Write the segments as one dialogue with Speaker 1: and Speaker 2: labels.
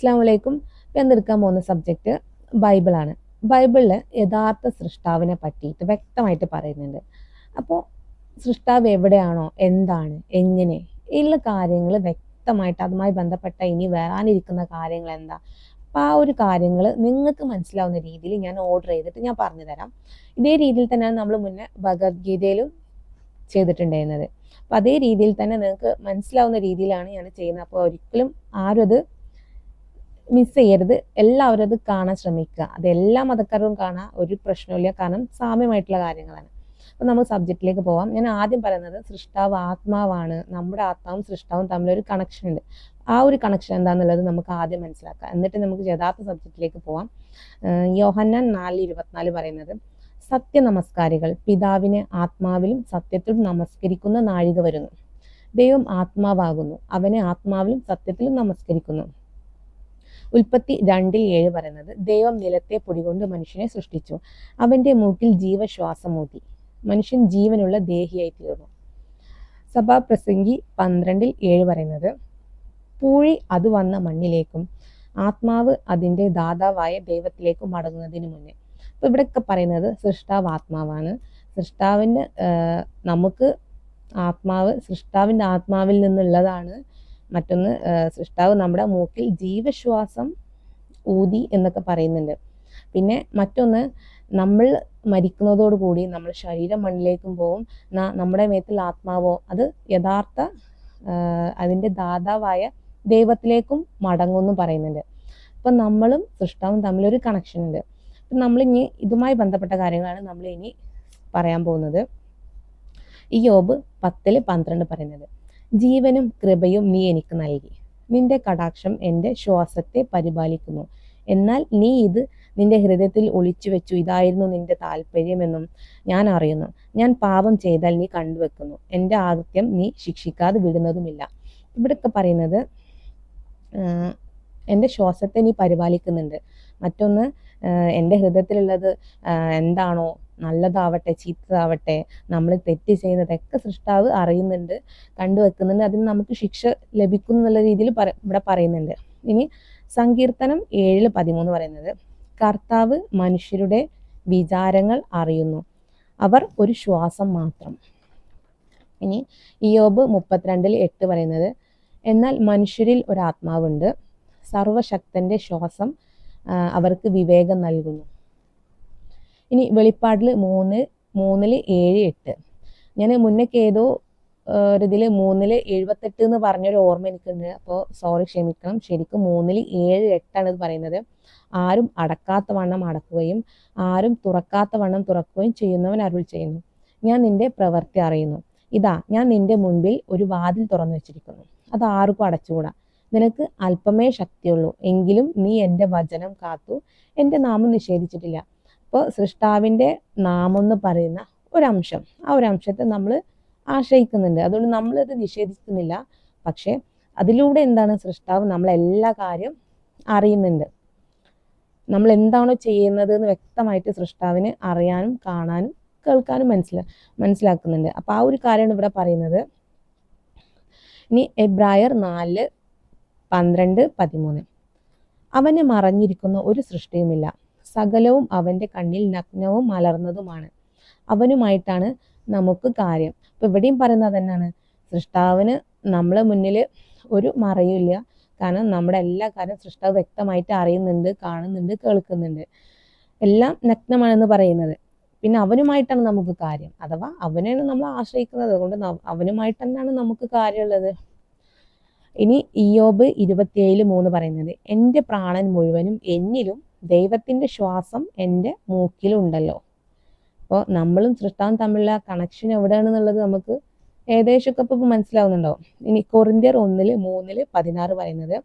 Speaker 1: അസ്സാം വലൈക്കും പോകുന്ന സബ്ജക്റ്റ് ബൈബിളാണ് ബൈബിളിൽ യഥാർത്ഥ സൃഷ്ടാവിനെ പറ്റിയിട്ട് വ്യക്തമായിട്ട് പറയുന്നുണ്ട്. അപ്പോൾ സൃഷ്ടാവ് എവിടെയാണോ എന്താണ് എങ്ങനെ ഉള്ള കാര്യങ്ങൾ വ്യക്തമായിട്ട് അതുമായി ബന്ധപ്പെട്ട ഇനി വരാനിരിക്കുന്ന കാര്യങ്ങൾ എന്താ? അപ്പോൾ ആ ഒരു കാര്യങ്ങൾ നിങ്ങൾക്ക് മനസ്സിലാവുന്ന രീതിയിൽ ഞാൻ ഓർഡർ ചെയ്തിട്ട് ഞാൻ പറഞ്ഞു തരാം. ഇതേ രീതിയിൽ തന്നെയാണ് നമ്മൾ മുന്നേ ഭഗവത്ഗീതയിലും ചെയ്തിട്ടുണ്ടായിരുന്നത്. അപ്പം അതേ രീതിയിൽ തന്നെ നിങ്ങൾക്ക് മനസ്സിലാവുന്ന രീതിയിലാണ് ഞാൻ ചെയ്യുന്നത്. അപ്പോൾ ഒരിക്കലും ആരും അത് മിസ് ചെയ്യരുത്. എല്ലാവരും അത് കാണാൻ ശ്രമിക്കുക. അത് എല്ലാ മതക്കാരും കാണാൻ ഒരു പ്രശ്നമില്ല കാരണം സാമ്യമായിട്ടുള്ള കാര്യങ്ങളാണ്. അപ്പം നമുക്ക് സബ്ജക്റ്റിലേക്ക് പോവാം. ഞാൻ ആദ്യം പറയുന്നത് സൃഷ്ടാവ് ആത്മാവാണ്. നമ്മുടെ ആത്മാവും സൃഷ്ടാവും തമ്മിലൊരു കണക്ഷൻ ഉണ്ട്. ആ ഒരു കണക്ഷൻ എന്താണെന്നുള്ളത് നമുക്ക് ആദ്യം മനസ്സിലാക്കാം. എന്നിട്ട് നമുക്ക് യഥാർത്ഥ സബ്ജക്റ്റിലേക്ക് പോവാം. യോഹന്നാൻ നാല് ഇരുപത്തിനാല് പറയുന്നത് സത്യ നമസ്കാരികൾ പിതാവിനെ ആത്മാവിലും സത്യത്തിലും നമസ്കരിക്കുന്ന നാഴിക വരുന്നു. ദൈവം ആത്മാവാകുന്നു. അവനെ ആത്മാവിലും സത്യത്തിലും നമസ്കരിക്കുന്നു. ഉൽപ്പത്തി രണ്ടിൽ ഏഴ് പറയുന്നത് ദൈവം നിലത്തെ പൊടികൊണ്ട് മനുഷ്യനെ സൃഷ്ടിച്ചു. അവന്റെ മൂക്കിൽ ജീവശ്വാസം ഊതി. മനുഷ്യൻ ജീവനുള്ള ദേഹിയായി തീർന്നു. സഭാപ്രസംഗി പന്ത്രണ്ടിൽ ഏഴ് പറയുന്നത് പൂഴി അത് വന്ന മണ്ണിലേക്കും ആത്മാവ് അതിന്റെ ദാതാവായ ദൈവത്തിലേക്കും മടങ്ങുന്നതിന് മുന്നേ. അപ്പൊ ഇവിടെയൊക്കെ പറയുന്നത് സൃഷ്ടാവ് ആത്മാവാണ്. സൃഷ്ടാവിന്റെ നമുക്ക് ആത്മാവ് സൃഷ്ടാവിന്റെ ആത്മാവിൽ നിന്നുള്ളതാണ് മറ്റൊന്ന് സൃഷ്ടാവ് നമ്മുടെ മൂക്കിൽ ജീവശ്വാസം ഊതി എന്നൊക്കെ പറയുന്നുണ്ട്. പിന്നെ മറ്റൊന്ന് നമ്മൾ മരിക്കുന്നതോടുകൂടി നമ്മൾ ശരീരം മണ്ണിലേക്കും പോവും. നമ്മുടെ മേത്തിൽ ആത്മാവോ അത് യഥാർത്ഥ അതിന്റെ ദാതാവായ ദൈവത്തിലേക്കും മടങ്ങുമെന്നും പറയുന്നുണ്ട്. അപ്പം നമ്മളും സൃഷ്ടാവും തമ്മിലൊരു കണക്ഷൻ ഉണ്ട്. അപ്പം നമ്മളിനി ഇതുമായി ബന്ധപ്പെട്ട കാര്യങ്ങളാണ് നമ്മൾ ഇനി പറയാൻ പോകുന്നത്. ഈ യോബ് പത്തിൽ പന്ത്രണ്ട് പറയുന്നത്. ജീവനും കൃപയും നീ എനിക്ക് നൽകി. നിന്റെ കടാക്ഷം എന്റെ ശ്വാസത്തെ പരിപാലിക്കുന്നു. എന്നാൽ നീ ഇത് നിന്റെ ഹൃദയത്തിൽ ഒളിച്ചു വെച്ചു ഇതായിരുന്നു നിന്റെ താല്പര്യമെന്നും ഞാൻ അറിയുന്നു. ഞാൻ പാപം ചെയ്താൽ നീ കണ്ടുവെക്കുന്നു. എന്റെ ആകൃത്യം നീ ശിക്ഷിക്കാതെ വിടുന്നതുമില്ല. ഇവിടെയൊക്കെ പറയുന്നത് എന്റെ ശ്വാസത്തെ നീ പരിപാലിക്കുന്നുണ്ട്. മറ്റൊന്ന് എന്റെ ഹൃദയത്തിലുള്ളത് എന്താണോ നല്ലതാവട്ടെ ചീത്തതാവട്ടെ നമ്മൾ തെറ്റ് ചെയ്യുന്നതൊക്കെ സൃഷ്ടാവ് അറിയുന്നുണ്ട് കണ്ടു വെക്കുന്നുണ്ട് അതിന് നമുക്ക് ശിക്ഷ ലഭിക്കും എന്നുള്ള രീതിയിൽ പറ ഇവിടെ പറയുന്നുണ്ട്. ഇനി സങ്കീർത്തനം ഏഴിൽ പതിമൂന്ന് പറയുന്നത് കർത്താവ് മനുഷ്യരുടെ വിചാരങ്ങൾ അറിയുന്നു അവർ ഒരു ശ്വാസം മാത്രം. ഇനി ഇയോബ് മുപ്പത്തിരണ്ടിൽ എട്ട് പറയുന്നത് എന്നാൽ മനുഷ്യരിൽ ഒരു ആത്മാവുണ്ട് സർവശക്തന്റെ ശ്വാസം അവർക്ക് വിവേകം നൽകുന്നു. ഇനി വെളിപ്പാടിൽ മൂന്ന് മൂന്നിൽ ഏഴ് എട്ട്. ഞാൻ മുന്നേക്ക് ഏതോ ഒരു ഇതിൽ മൂന്നിൽ എഴുപത്തെട്ട് എന്ന് പറഞ്ഞൊരു ഓർമ്മ എനിക്കുണ്ട്. അപ്പോൾ സോറി ക്ഷമിക്കണം. ശരിക്കും മൂന്നിൽ ഏഴ് എട്ടാണ് ഇത് പറയുന്നത്. ആരും അടക്കാത്ത വണ്ണം അടക്കുകയും ആരും തുറക്കാത്ത വണ്ണം തുറക്കുകയും ചെയ്യുന്നവൻ അരുൾ ചെയ്യുന്നു. ഞാൻ നിന്റെ പ്രവൃത്തി അറിയുന്നു. ഇതാ ഞാൻ നിന്റെ മുൻപിൽ ഒരു വാതിൽ തുറന്നു വെച്ചിരിക്കുന്നു. അത് ആർക്കും അടച്ചുകൂടാ. നിനക്ക് അല്പമേ ശക്തിയുള്ളൂ. എങ്കിലും നീ എന്റെ വചനം കാത്തു. എന്റെ നാമം നിഷേധിച്ചിട്ടില്ല. അപ്പോൾ സൃഷ്ടാവിന്റെ നാമം എന്ന് പറയുന്ന ഒരംശം. ആ ഒരു അംശത്തെ നമ്മൾ ആശ്രയിക്കുന്നുണ്ട്. അതുകൊണ്ട് നമ്മളത് നിഷേധിക്കുന്നില്ല. പക്ഷേ അതിലൂടെ എന്താണ് സൃഷ്ടാവ് നമ്മളെല്ലാ കാര്യം അറിയുന്നുണ്ട്. നമ്മൾ എന്താണോ ചെയ്യുന്നത് എന്ന് വ്യക്തമായിട്ട് സൃഷ്ടാവിന് അറിയാനും കാണാനും കേൾക്കാനും മനസ്സിലാ മനസ്സിലാക്കുന്നുണ്ട്. അപ്പോൾ ആ ഒരു കാര്യമാണ് ഇവിടെ പറയുന്നത്. ഇനി എബ്രായർ നാല് പന്ത്രണ്ട് പതിമൂന്ന്. അവന് മറഞ്ഞിരിക്കുന്ന ഒരു സൃഷ്ടിയുമില്ല. സകലവും അവന്റെ കണ്ണിൽ നഗ്നവും മലർന്നതുമാണ്. അവനുമായിട്ടാണ് നമുക്ക് കാര്യം. അപ്പം ഇവിടെയും പറയുന്നത് തന്നെയാണ് സൃഷ്ടാവിന് നമ്മളെ മുന്നിൽ ഒരു മറയുമില്ല. കാരണം നമ്മുടെ എല്ലാ കാര്യം സൃഷ്ടാവ് വ്യക്തമായിട്ട് അറിയുന്നുണ്ട് കാണുന്നുണ്ട് കേൾക്കുന്നുണ്ട്. എല്ലാം നഗ്നമാണെന്ന് പറയുന്നത്. പിന്നെ അവനുമായിട്ടാണ് നമുക്ക് കാര്യം. അഥവാ അവനെയാണ് നമ്മൾ ആശ്രയിക്കുന്നത്. അതുകൊണ്ട് അവനുമായിട്ട് തന്നെയാണ് നമുക്ക് കാര്യമുള്ളത്. ഇനി ഇയോബ് ഇരുപത്തിയേഴ് മൂന്ന് പറയുന്നത് എന്റെ പ്രാണൻ മുഴുവനും എന്നിലും ദൈവത്തിന്റെ ശ്വാസം എന്റെ മൂക്കിലുണ്ടല്ലോ. അപ്പോൾ നമ്മളും സൃഷ്ടാവും തമ്മിലുള്ള കണക്ഷൻ എവിടെയാണെന്നുള്ളത് നമുക്ക് ഏകദേശമൊക്കെ ഇപ്പോൾ മനസ്സിലാവുന്നുണ്ടോ? ഇനി കൊറിന്ത്യർ ഒന്നിൽ മൂന്നിൽ പതിനാറ് പറയുന്നത്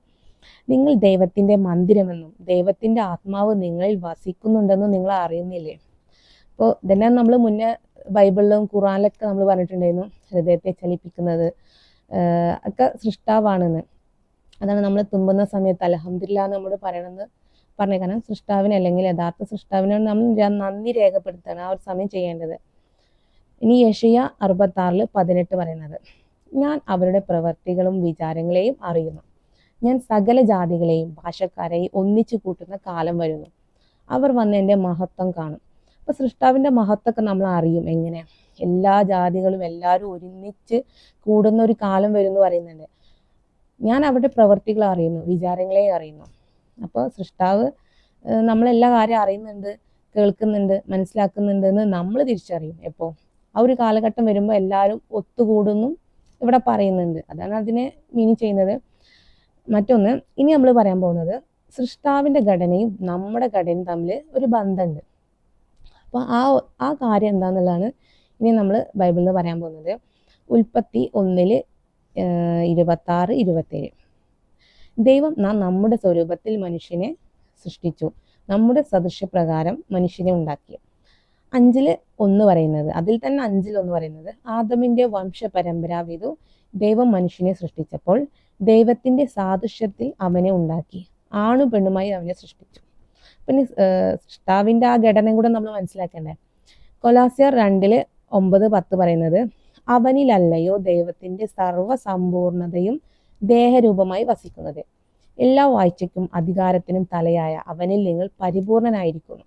Speaker 1: നിങ്ങൾ ദൈവത്തിന്റെ മന്ദിരമെന്നും ദൈവത്തിന്റെ ആത്മാവ് നിങ്ങളിൽ വസിക്കുന്നുണ്ടെന്നും നിങ്ങൾ അറിയുന്നില്ലേ? അപ്പോൾ ഇതന്നെ നമ്മൾ മുന്നേ ബൈബിളിലും ഖുറാനിലൊക്കെ നമ്മൾ പറഞ്ഞിട്ടുണ്ടായിരുന്നു ഹൃദയത്തെ ചലിപ്പിക്കുന്നത് ഒക്കെ സൃഷ്ടാവാണെന്ന്. അതാണ് നമ്മൾ തുമ്പുന്ന സമയത്ത് അലഹമില്ല നമ്മൾ പറയണമെന്ന് പറഞ്ഞ കാരണം സൃഷ്ടാവിനെ അല്ലെങ്കിൽ യഥാർത്ഥ സൃഷ്ടാവിനോട് നമ്മൾ നന്ദി രേഖപ്പെടുത്താണ് ആ ഒരു സമയം ചെയ്യേണ്ടത്. ഇനി യഷിയ അറുപത്തി ആറിൽ പതിനെട്ട് പറയുന്നത്. ഞാൻ അവരുടെ പ്രവൃത്തികളും വിചാരങ്ങളെയും അറിയുന്നു. ഞാൻ സകല ജാതികളെയും ഭാഷക്കാരെയും ഒന്നിച്ചു കൂട്ടുന്ന കാലം വരുന്നു. അവർ വന്ന് എന്റെ മഹത്വം കാണും. അപ്പൊ സൃഷ്ടാവിന്റെ മഹത്വമൊക്കെ നമ്മൾ അറിയും എങ്ങനെ? എല്ലാ ജാതികളും എല്ലാവരും ഒരുമിച്ച് കൂടുന്ന ഒരു കാലം വരും എന്ന് പറയുന്നുണ്ട്. ഞാൻ അവരുടെ പ്രവൃത്തികളെ അറിയുന്നു വിചാരങ്ങളെയും അറിയുന്നു. അപ്പോൾ സൃഷ്ടാവ് നമ്മളെല്ലാ കാര്യം അറിയുന്നുണ്ട് കേൾക്കുന്നുണ്ട് മനസ്സിലാക്കുന്നുണ്ട് എന്ന് നമ്മൾ തിരിച്ചറിയും എപ്പോൾ ആ ഒരു കാലഘട്ടം വരുമ്പോൾ എല്ലാവരും ഒത്തുകൂടുന്നു ഇവിടെ പറയുന്നുണ്ട്. അതാണ് അതിനെ മീൻ ചെയ്യുന്നത്. മറ്റൊന്ന് ഇനി നമ്മൾ പറയാൻ പോകുന്നത് സൃഷ്ടാവിന്റെ ഘടനയും നമ്മുടെ ഘടനയും തമ്മിൽ ഒരു ബന്ധമുണ്ട്. അപ്പോൾ ആ ആ കാര്യം എന്താണെന്നുള്ളതാണ് ഇനി നമ്മൾ ബൈബിളിൽ നിന്ന് പറയാൻ പോകുന്നത്. ഉൽപ്പത്തി ഒന്നിൽ ഇരുപത്തി ആറ് ഇരുപത്തേഴ്. ദൈവം നാം നമ്മുടെ സ്വരൂപത്തിൽ മനുഷ്യനെ സൃഷ്ടിച്ചു. നമ്മുടെ സദൃശ്യപ്രകാരം മനുഷ്യനെ ഉണ്ടാക്കി. അഞ്ചിൽ ഒന്ന് പറയുന്നത് അതിൽ തന്നെ അഞ്ചിൽ ഒന്ന് പറയുന്നത് ആദമിന്റെ വംശപരമ്പരാവിധു ദൈവം മനുഷ്യനെ സൃഷ്ടിച്ചപ്പോൾ ദൈവത്തിന്റെ സാദൃശ്യത്തിൽ അവനെ ഉണ്ടാക്കി. ആണു പെണ്ണുമായി അവനെ സൃഷ്ടിച്ചു. പിന്നെ സൃഷ്ടാവിന്റെ ആ ഘടനയും കൂടെ നമ്മൾ മനസ്സിലാക്കണ്ടേ. കൊലാസിയർ രണ്ടിൽ ഒമ്പത് പത്ത് പറയുന്നത് അവനിലല്ലയോ ദൈവത്തിന്റെ സർവസമ്പൂർണതയും ദേഹരൂപമായി വസിക്കുന്നത്. എല്ലാ വാഴ്ചയ്ക്കും അധികാരത്തിനും തലയായ അവനിൽ നിങ്ങൾ പരിപൂർണനായിരിക്കുന്നു.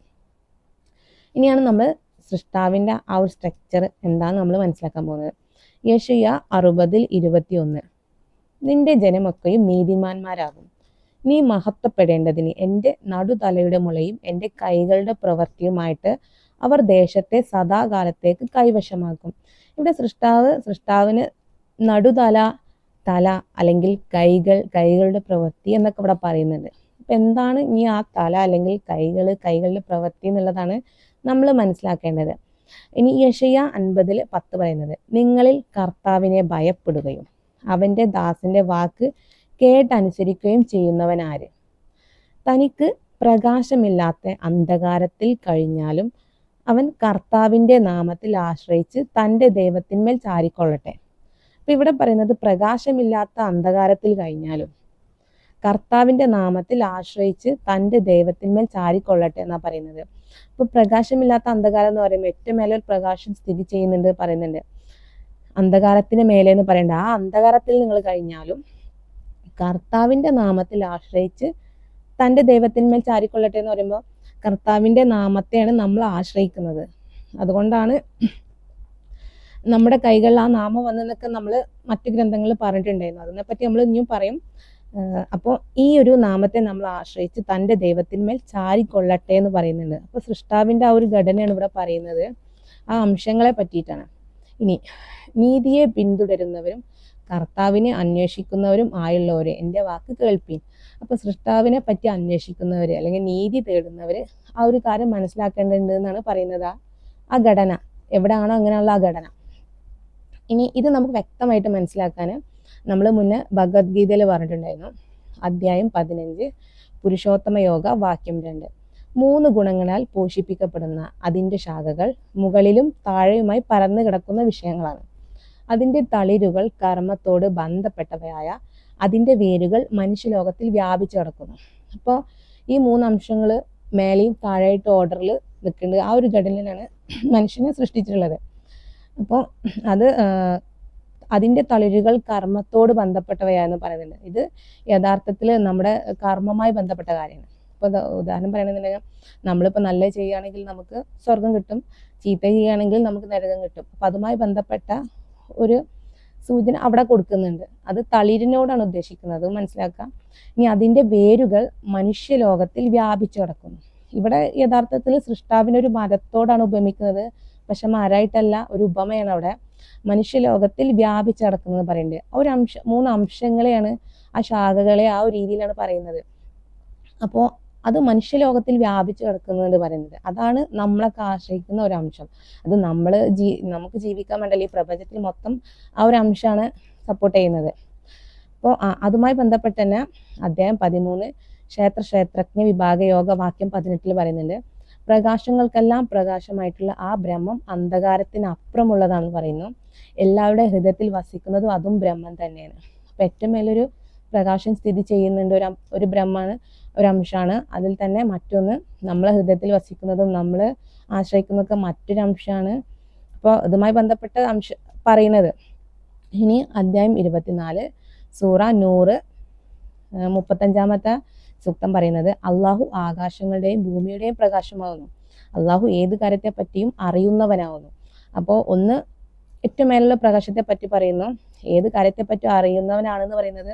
Speaker 1: ഇനിയാണ് നമ്മൾ സൃഷ്ടാവിന്റെ ആ ഒരു സ്ട്രക്ചർ എന്താന്ന് നമ്മൾ മനസ്സിലാക്കാൻ പോകുന്നത്. യേശയ്യ അറുപതിൽ ഇരുപത്തിയൊന്ന്. നിന്റെ ജനമൊക്കെയും നീതിമാന്മാരാകും. നീ മഹത്വപ്പെടേണ്ടതിന് എന്റെ നടുതലയുടെ മുളയും എന്റെ കൈകളുടെ പ്രവൃത്തിയുമായിട്ട് അവർ ദേശത്തെ സദാകാലത്തേക്ക് കൈവശമാക്കും. ഇവിടെ സൃഷ്ടാവ് സൃഷ്ടാവിന് നടുതല തല അല്ലെങ്കിൽ കൈകൾ കൈകളുടെ പ്രവൃത്തി എന്നൊക്കെ ഇവിടെ പറയുന്നുണ്ട്. അപ്പൊ എന്താണ് ഇനി ആ തല അല്ലെങ്കിൽ കൈകൾ കൈകളുടെ പ്രവൃത്തി എന്നുള്ളതാണ് നമ്മൾ മനസ്സിലാക്കേണ്ടത്. ഇനി യഷയ അൻപതിൽ പത്ത് പറയുന്നത് നിങ്ങളിൽ കർത്താവിനെ ഭയപ്പെടുകയും അവന്റെ ദാസന്റെ വാക്ക് കേട്ടനുസരിക്കുകയും ചെയ്യുന്നവൻ ആര്? തനിക്ക് പ്രകാശമില്ലാത്ത അന്ധകാരത്തിൽ കഴിഞ്ഞാലും അവൻ കർത്താവിന്റെ നാമത്തിൽ ആശ്രയിച്ച് തന്റെ ദൈവത്തിന്മേൽ ചാരിക്കൊള്ളട്ടെ. അപ്പൊ ഇവിടെ പറയുന്നത് പ്രകാശമില്ലാത്ത അന്ധകാരത്തിൽ കഴിഞ്ഞാലും കർത്താവിന്റെ നാമത്തിൽ ആശ്രയിച്ച് തന്റെ ദൈവത്തിന്മേൽ ചാരിക്കൊള്ളട്ടെ എന്നാ പറയുന്നത്. അപ്പൊ പ്രകാശമില്ലാത്ത അന്ധകാരം എന്ന് പറയുമ്പോൾ ഏറ്റവും മേലെ ഒരു പ്രകാശം സ്ഥിതി ചെയ്യുന്നുണ്ട് പറയുന്നുണ്ട്. അന്ധകാരത്തിന് മേലെ എന്ന് പറയണ്ട. ആ അന്ധകാരത്തിൽ നിങ്ങൾ കഴിഞ്ഞാലും കർത്താവിന്റെ നാമത്തിൽ ആശ്രയിച്ച് തന്റെ ദൈവത്തിന്മേൽ ചാരിക്കൊള്ളട്ടെ എന്ന് പറയുമ്പോൾ കർത്താവിന്റെ നാമത്തെയാണ് നമ്മൾ ആശ്രയിക്കുന്നത്. അതുകൊണ്ടാണ് നമ്മുടെ കൈകളിൽ ആ നാമം വന്നെന്നൊക്കെ നമ്മൾ മറ്റു ഗ്രന്ഥങ്ങളിൽ പറഞ്ഞിട്ടുണ്ടായിരുന്നു. അതിനെപ്പറ്റി നമ്മൾ ഇനിയും പറയും. അപ്പോൾ ഈ ഒരു നാമത്തെ നമ്മൾ ആശ്രയിച്ച് തന്റെ ദൈവത്തിന്മേൽ ചാരിക്കൊള്ളട്ടെ എന്ന് പറയുന്നുണ്ട്. അപ്പോൾ സൃഷ്ടാവിന്റെ ആ ഒരു ഘടനയാണ് ഇവിടെ പറയുന്നത്. ആ അംശങ്ങളെ പറ്റിയിട്ടാണ്. ഇനി നീതിയെ പിന്തുടരുന്നവരും കർത്താവിനെ അന്വേഷിക്കുന്നവരും ആയുള്ളവരെ എന്റെ വാക്ക് കേൾപ്പീൻ. അപ്പോൾ സൃഷ്ടാവിനെ പറ്റി അന്വേഷിക്കുന്നവര് അല്ലെങ്കിൽ നീതി തേടുന്നവര് ആ ഒരു കാര്യം മനസ്സിലാക്കേണ്ടതുണ്ട് എന്നാണ് പറയുന്നത്. ആ ഘടന. എവിടെയാണോ അങ്ങനെയുള്ള ആ ഘടന. ഇനി ഇത് നമുക്ക് വ്യക്തമായിട്ട് മനസ്സിലാക്കാൻ നമ്മൾ മുന്നേ ഭഗവത്ഗീതയിൽ പറഞ്ഞിട്ടുണ്ടായിരുന്നു. അധ്യായം പതിനഞ്ച് പുരുഷോത്തമ യോഗ വാക്യം രണ്ട്. മൂന്ന് ഗുണങ്ങളാൽ പോഷിപ്പിക്കപ്പെടുന്ന അതിന്റെ ശാഖകൾ മുകളിലും താഴെയുമായി പരന്നു കിടക്കുന്ന വിഷയങ്ങളാണ്. അതിന്റെ തളിരുകൾ കർമ്മത്തോട് ബന്ധപ്പെട്ടവയായ അതിന്റെ വേരുകൾ മനുഷ്യലോകത്തിൽ വ്യാപിച്ചു കിടക്കുന്നു. അപ്പോൾ ഈ മൂന്ന് അംശങ്ങൾ മേലെയും താഴെയായിട്ട് ഓർഡറിൽ നിൽക്കുന്നത് ആ ഒരു ഘടനയിലാണ് മനുഷ്യനെ സൃഷ്ടിച്ചിട്ടുള്ളത്. അപ്പോൾ അത് അതിന്റെ തളിരുകൾ കർമ്മത്തോട് ബന്ധപ്പെട്ടവയാന്ന് പറയുന്നുണ്ട്. ഇത് യഥാർത്ഥത്തിൽ നമ്മുടെ കർമ്മമായി ബന്ധപ്പെട്ട കാര്യമാണ്. ഇപ്പോൾ ഉദാഹരണം പറയുകയാണെന്നുണ്ടെങ്കിൽ നമ്മളിപ്പോൾ നല്ല ചെയ്യുകയാണെങ്കിൽ നമുക്ക് സ്വർഗം കിട്ടും ചീത്ത ചെയ്യുകയാണെങ്കിൽ നമുക്ക് നരകം കിട്ടും. അപ്പം അതുമായി ബന്ധപ്പെട്ട ഒരു സൂചന അവിടെ കൊടുക്കുന്നുണ്ട്. അത് തളിരിനോടാണ് ഉദ്ദേശിക്കുന്നത്. മനസ്സിലാക്കാം ഇനി അതിന്റെ വേരുകൾ മനുഷ്യലോകത്തിൽ വ്യാപിച്ചു കിടക്കുന്നു. ഇവിടെ യഥാർത്ഥത്തിൽ സൃഷ്ടാവിനൊരു മരത്തോടാണ് ഉപമിക്കുന്നത്. പക്ഷെ മാരായിട്ടല്ല ഒരു ഉപമയാണ് അവിടെ മനുഷ്യലോകത്തിൽ വ്യാപിച്ചു കിടക്കുന്നത് പറയുന്നത്. ആ ഒരു അംശ മൂന്ന് അംശങ്ങളെയാണ് ആ ശാഖകളെ ആ ഒരു രീതിയിലാണ് പറയുന്നത്. അപ്പോൾ അത് മനുഷ്യലോകത്തിൽ വ്യാപിച്ചു കിടക്കുന്നുണ്ട് പറയുന്നത്. അതാണ് നമ്മളൊക്കെ ആശ്രയിക്കുന്ന ഒരു അംശം. അത് നമ്മൾ ജീ നമുക്ക് ജീവിക്കാൻ വേണ്ടല്ല? ഈ പ്രപഞ്ചത്തിൽ മൊത്തം ആ ഒരു അംശമാണ് സപ്പോർട്ട് ചെയ്യുന്നത്. അപ്പോൾ അതുമായി ബന്ധപ്പെട്ട് തന്നെ അദ്ദേഹം പതിമൂന്ന് ക്ഷേത്ര ക്ഷേത്രജ്ഞ വിഭാഗ യോഗ വാക്യം പതിനെട്ടിൽ പറയുന്നുണ്ട്. പ്രകാശങ്ങൾക്കെല്ലാം പ്രകാശമായിട്ടുള്ള ആ ബ്രഹ്മം അന്ധകാരത്തിന് അപ്പുറമുള്ളതാണെന്ന് പറയുന്നു. എല്ലാവരുടെ ഹൃദയത്തിൽ വസിക്കുന്നതും അതും ബ്രഹ്മം തന്നെയാണ്. അപ്പം ഏറ്റവും മേലൊരു പ്രകാശം സ്ഥിതി ചെയ്യുന്നുണ്ട് ഒരു ഒരു ബ്രഹ്മാണ് ഒരു അംശമാണ്. അതിൽ തന്നെ മറ്റൊന്ന് നമ്മളെ ഹൃദയത്തിൽ വസിക്കുന്നതും നമ്മൾ ആശ്രയിക്കുന്നതൊക്കെ മറ്റൊരു അംശമാണ്. അപ്പോൾ ഇതുമായി ബന്ധപ്പെട്ട അംശ പറയുന്നത്. ഇനി അധ്യായം ഇരുപത്തിനാല് സൂറ നൂറ് മുപ്പത്തഞ്ചാമത്തെ സൂക്തം പറയുന്നത് അള്ളാഹു ആകാശങ്ങളുടെയും ഭൂമിയുടെയും പ്രകാശമാകുന്നു. അള്ളാഹു ഏത് കാര്യത്തെ പറ്റിയും അറിയുന്നവനാകുന്നു. അപ്പോൾ ഒന്ന് ഏറ്റവും മേലുള്ള പ്രകാശത്തെ പറ്റി പറയുന്നു. ഏത് കാര്യത്തെ പറ്റി അറിയുന്നവനാണെന്ന് പറയുന്നത്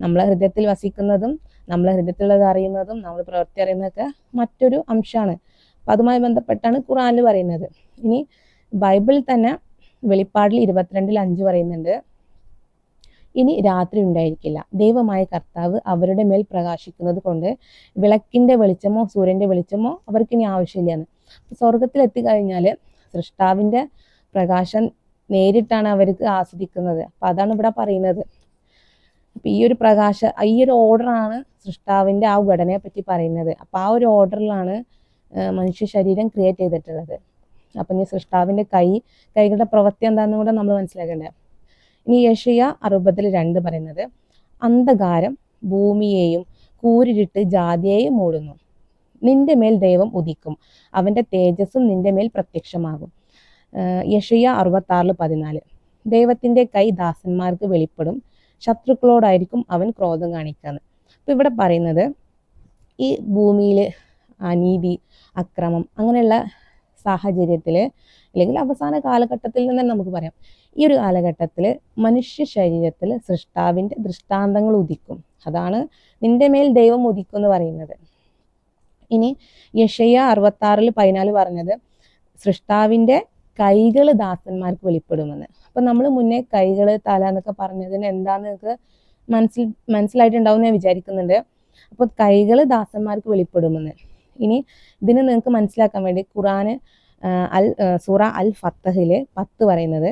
Speaker 1: നമ്മളെ ഹൃദയത്തിൽ വസിക്കുന്നതും നമ്മളെ ഹൃദയത്തിലുള്ളത് അറിയുന്നതും നമ്മൾ പ്രവൃത്തി അറിയുന്നതൊക്കെ മറ്റൊരു അംശമാണ്. അപ്പം അതുമായി ബന്ധപ്പെട്ടാണ് ഖുറാനിൽ പറയുന്നത്. ഇനി ബൈബിളിൽ തന്നെ വെളിപ്പാടിൽ ഇരുപത്തിരണ്ടിൽ അഞ്ച് പറയുന്നുണ്ട്. ഇനി രാത്രി ഉണ്ടായിരിക്കില്ല. ദൈവമായ കർത്താവ് അവരുടെ മേൽ പ്രകാശിക്കുന്നത് കൊണ്ട് വിളക്കിന്റെ വെളിച്ചമോ സൂര്യന്റെ വെളിച്ചമോ അവർക്ക് ഇനി സ്വർഗത്തിലെത്തിക്കഴിഞ്ഞാൽ സൃഷ്ടാവിന്റെ പ്രകാശം നേരിട്ടാണ് അവർക്ക് ആസ്വദിക്കുന്നത്. അപ്പം അതാണ് ഇവിടെ പറയുന്നത്. അപ്പം ഈ ഒരു പ്രകാശ ഈ ഒരു ഓർഡറാണ് സൃഷ്ടാവിന്റെ ആ ഘടനയെ പറ്റി പറയുന്നത്. അപ്പം ആ ഒരു ഓർഡറിലാണ് മനുഷ്യ ശരീരം ക്രിയേറ്റ് ചെയ്തിട്ടുള്ളത്. അപ്പം ഈ സൃഷ്ടാവിന്റെ കൈ കൈകളുടെ പ്രവൃത്തി എന്താണെന്നും കൂടെ നമ്മൾ മനസ്സിലാക്കേണ്ടത് ഇനി യഷയ അറുപതിൽ രണ്ട് പറയുന്നത് അന്ധകാരം ഭൂമിയെയും കൂരിരുട്ട് ജാതിയെയും മൂടുന്നു. നിന്റെ മേൽ ദൈവം ഉദിക്കും. അവന്റെ തേജസ്സും നിന്റെ മേൽ പ്രത്യക്ഷമാകും. യഷയ അറുപത്തി ആറിൽ പതിനാല്. ദൈവത്തിന്റെ കൈ ദാസന്മാർക്ക് വെളിപ്പെടും. ശത്രുക്കളോടായിരിക്കും അവൻ ക്രോധം കാണിക്കുന്നത് അപ്പൊ ഇവിടെ പറയുന്നത് ഈ ഭൂമിയിൽ അനീതി അക്രമം അങ്ങനെയുള്ള സാഹചര്യത്തിൽ അല്ലെങ്കിൽ അവസാന കാലഘട്ടത്തിൽ നിന്ന് നമുക്ക് പറയാം. ഈ ഒരു കാലഘട്ടത്തിൽ മനുഷ്യ ശരീരത്തിൽ സൃഷ്ടാവിന്റെ ദൃഷ്ടാന്തങ്ങൾ ഉദിക്കും. അതാണ് നിന്റെ മേൽ ദൈവം ഉദിക്കും എന്ന് പറയുന്നത്. ഇനി യഷയ അറുപത്താറിൽ പതിനാല് പറഞ്ഞത് സൃഷ്ടാവിന്റെ കൈകൾ ദാസന്മാർക്ക് വെളിപ്പെടുമെന്ന്. അപ്പം നമ്മൾ മുന്നേ കൈകൾ തല എന്നൊക്കെ പറഞ്ഞതിന് എന്താന്ന് നിങ്ങൾക്ക് മനസ്സിൽ മനസ്സിലായിട്ടുണ്ടാവും ഞാൻ വിചാരിക്കുന്നുണ്ട്. അപ്പോൾ കൈകൾ ദാസന്മാർക്ക് വെളിപ്പെടുമെന്ന്. ഇനി ഇതിന് നിങ്ങൾക്ക് മനസ്സിലാക്കാൻ വേണ്ടി ഖുറാന് അൽ സൂറ അൽ ഫത്തഹിലെ പത്ത് പറയുന്നത്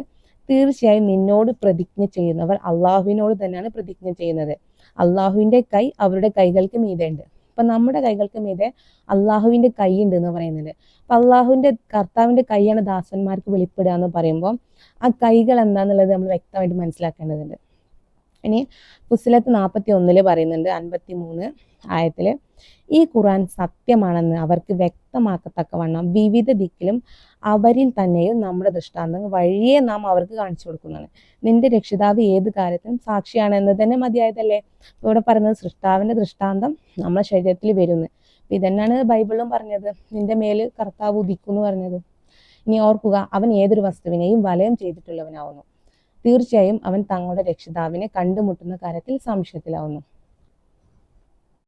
Speaker 1: തീർച്ചയായും നിന്നോട് പ്രതിജ്ഞ ചെയ്യുന്നവർ അള്ളാഹുവിനോട് തന്നെയാണ് പ്രതിജ്ഞ ചെയ്യുന്നത്. അള്ളാഹുവിന്റെ കൈ അവരുടെ കൈകൾക്ക് മീതെ അപ്പം നമ്മുടെ കൈകൾക്ക് മീതെ അള്ളാഹുവിന്റെ കൈ ഉണ്ട് എന്ന് പറയുന്നുണ്ട്. അപ്പം അള്ളാഹുവിന്റെ കർത്താവിന്റെ കൈയാണ് ദാസന്മാർക്ക് വെളിപ്പെടുക എന്ന് പറയുമ്പോൾ ആ കൈകൾ എന്താന്നുള്ളത് നമ്മൾ വ്യക്തമായിട്ട് മനസ്സിലാക്കേണ്ടതുണ്ട്. ഇനി ഫുസിലത്ത് നാൽപ്പത്തി ഒന്നിൽ പറയുന്നുണ്ട് അൻപത്തി മൂന്ന് ആയത്തിൽ ഈ ഖുർആൻ സത്യമാണെന്ന് അവർക്ക് വ്യക്തമാക്കത്തക്കവണ്ണം വിവിധ ദിക്കിലും അവരിൽ തന്നെയും നമ്മുടെ ദൃഷ്ടാന്തങ്ങൾ വഴിയെ നാം അവർക്ക് കാണിച്ചു കൊടുക്കുന്നതാണ്. നിന്റെ രക്ഷിതാവ് ഏത് കാര്യത്തിനും സാക്ഷിയാണ് എന്ന് തന്നെ മതിയായതല്ലേ? ഇവിടെ പറയുന്നത് സൃഷ്ടാവിന്റെ ദൃഷ്ടാന്തം നമ്മുടെ ശരീരത്തിൽ വരുന്നു. അപ്പൊ ഇതന്നെയാണ് ബൈബിളിലും പറഞ്ഞത്? നിന്റെ മേൽ കർത്താവ് ഉദിക്കും എന്ന് പറഞ്ഞത്. ഇനി ഓർക്കുക അവൻ ഏതൊരു വസ്തുവിനെയും വലയം ചെയ്തിട്ടുള്ളവനാവുന്നു. തീർച്ചയായും അവൻ തങ്ങളുടെ രക്ഷിതാവിനെ കണ്ടുമുട്ടുന്ന കാര്യത്തിൽ സംശയത്തിലാവുന്നു.